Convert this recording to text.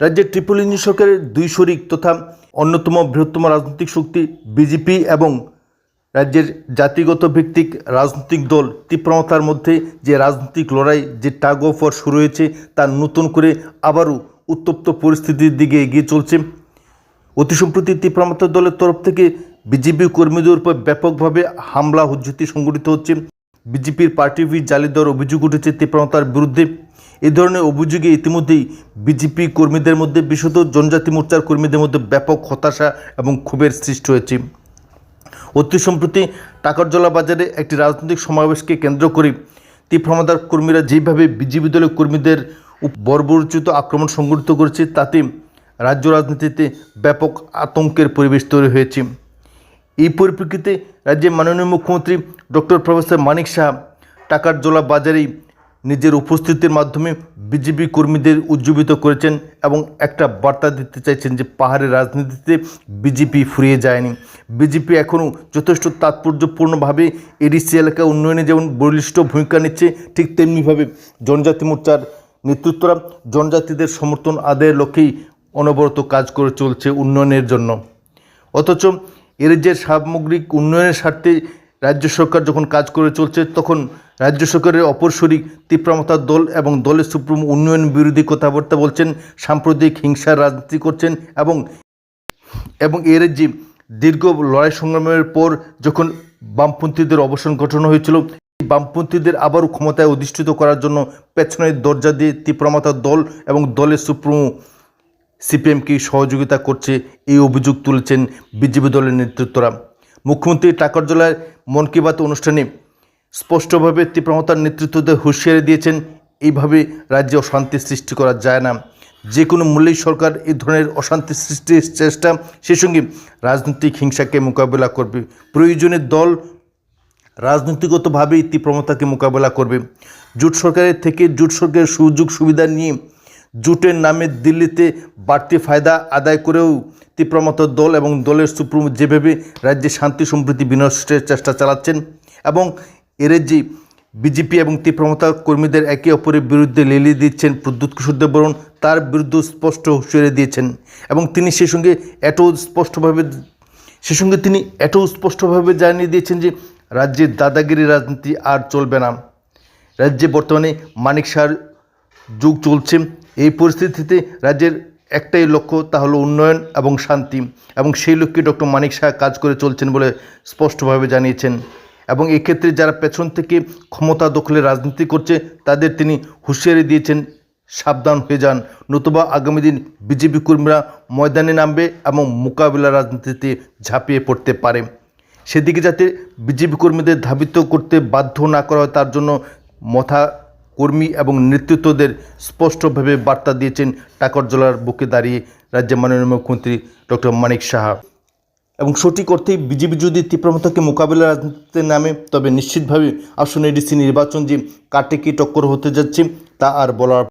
রাজ্যের triple engine সরকারের দুই শরিক তথা অন্যতম বৃহত্তম রাজনৈতিক শক্তি বিজেপি এবং রাজ্যের জাতিগত ভিত্তিক রাজনৈতিক দল তীব্রতার মধ্যে যে রাজনৈতিক লড়াই, যে টাগ অফ ওয়ার শুরু হয়েছে তা নতুন করে আবারও উত্তপ্ত পরিস্থিতির দিকে এগিয়ে চলছে। অতি সম্প্রতি তীব্রমাত্রা দলের তরফ থেকে বিজেপি কর্মীদের উপর ব্যাপকভাবে হামলা হুজ্জতি সংগঠিত হচ্ছে। বিজেপির পার্টি অফিস জালি দেওয়ার অভিযোগ উঠেছে তীব্রতার বিরুদ্ধে। এই ধরনের অভিযোগে ইতিমধ্যেই বিজেপি কর্মীদের মধ্যে বিশেষত জনজাতি মোর্চার কর্মীদের মধ্যে ব্যাপক হতাশা এবং ক্ষোভের সৃষ্টি হয়েছে। অতি সম্প্রতি টাকারজলা বাজারে একটি রাজনৈতিক সমাবেশকে কেন্দ্র করে তীব্রমাদার কর্মীরা যেভাবে বিজেপি দলের কর্মীদের বর্বরচিত আক্রমণ সংঘটিত করেছে, তাতে রাজ্য রাজনীতিতে ব্যাপক আতঙ্কের পরিবেশ তৈরি হয়েছে। এই পরিপ্রেক্ষিতে রাজ্যের মাননীয় মুখ্যমন্ত্রী ডক্টর প্রফেসর মানিক শাহ টাকারজলা বাজারেই নিজের উপস্থিতির মাধ্যমে বিজেপি কর্মীদের উজ্জীবিত করেছেন এবং একটা বার্তা দিতে চাইছেন যে পাহাড়ের রাজনীতিতে বিজেপি ফুরিয়ে যায়নি। বিজেপি এখনও যথেষ্ট তাৎপর্যপূর্ণভাবে এডিসি এলাকা উন্নয়নে যেমন বলিষ্ঠ ভূমিকা নিচ্ছে, ঠিক তেমনিভাবে জনজাতি মোর্চার নেতৃত্বরা জনজাতিদের সমর্থন আদায়ের লক্ষ্যেই অনবরত কাজ করে চলছে উন্নয়নের জন্য। অথচ এর যে সামগ্রিক উন্নয়নের স্বার্থে রাজ্য সরকার যখন কাজ করে চলছে, তখন রাজ্য সরকারের অপর শরিক তীব্রমতার দল এবং দলের সুপ্রিম উন্নয়ন বিরোধী কথাবার্তা বলছেন, সাম্প্রদায়িক হিংসার রাজনীতি করছেন এবং এবং এর যে দীর্ঘ লড়াই সংগ্রামের পর যখন বামপন্থীদের অবসান ঘটানো হয়েছিল বামপন্থীদের আবারও ক্ষমতায় অধিষ্ঠিত করার জন্য পেছনের দরজা দিয়ে তীব্রমাতার দল এবং দলের সুপ্রিমো সিপিএমকে সহযোগিতা করছে, এই অভিযোগ তুলেছেন বিজেপি দলের নেতৃত্বরা। মুখ্যমন্ত্রী টাকারজলার মন কি বাত অনুষ্ঠানে স্পষ্টভাবে তীব্রমতার নেতৃত্বদের হুঁশিয়ারি দিয়েছেন, এইভাবে রাজ্যে অশান্তি সৃষ্টি করা যায় না। যে কোনো মূল্যেই সরকার এই ধরনের অশান্তি সৃষ্টির চেষ্টা সেই সঙ্গে রাজনৈতিক হিংসাকে মোকাবেলা করবে। প্রয়োজনে দল রাজনীতিগতভাবেই তীব্রমতাকে মোকাবেলা করবে। জোট সরকারের থেকে জোট সরকারের সুযোগ সুবিধা নিয়ে জোটের নামে দিল্লিতে বাড়তি ফায়দা আদায় করেও তীব্রমতার দল এবং দলের সুপ্রিম, যেভাবে রাজ্যে শান্তি সম্প্রীতি বিনষ্টের চেষ্টা চালাচ্ছেন এবং এর যে বিজেপি এবং তীব্রমতা কর্মীদের একে অপরের বিরুদ্ধে লেলি দিচ্ছেন প্রদ্যুৎ কিশোর দেববরণ তার বিরুদ্ধে স্পষ্ট হুঁশিয়ারি দিয়েছেন এবং তিনি সেই সঙ্গে এতও স্পষ্টভাবে সে সঙ্গে তিনি এতও স্পষ্টভাবে জানিয়ে দিয়েছেন যে রাজ্যের দাদাগিরি রাজনীতি আর চলবে না। রাজ্যে বর্তমানে মানিক শাহর যুগ চলছে। এই পরিস্থিতিতে রাজ্যের একটাই লক্ষ্য তা হলো উন্নয়ন এবং শান্তি। এবং সেই লক্ষ্যে ডক্টর মানিক শাহ কাজ করে চলছেন বলে স্পষ্টভাবে জানিয়েছেন। এবং এক্ষেত্রে যারা পেছন থেকে ক্ষমতা দখলে রাজনীতি করছে, তাদের তিনি হুঁশিয়ারি দিয়েছেন, সাবধান হয়ে যান। নতুবা আগামী দিন বিজেপি কর্মীরা ময়দানে নামবে এবং মোকাবিলা রাজনীতিতে ঝাঁপিয়ে পড়তে পারে। সেদিকে যাতে বিজেপি কর্মীদের ধাবিত করতে বাধ্য না করা হয়, তার জন্য মথা কর্মী এবং নেতৃত্বদের স্পষ্টভাবে বার্তা দিয়েছেন টাকর জেলার বুকে দাঁড়িয়ে রাজ্যের মাননীয় মুখ্যমন্ত্রী ডক্টর মানিক সাহা। এবং সঠিক অর্থেই বিজেপি যদি তীব্রমতাকে মোকাবিলা রাজনীতিতে নামে, তবে নিশ্চিতভাবে আসনে ডিসি নির্বাচন যে কাটে কি টক্কর হতে যাচ্ছে, তা আর বলার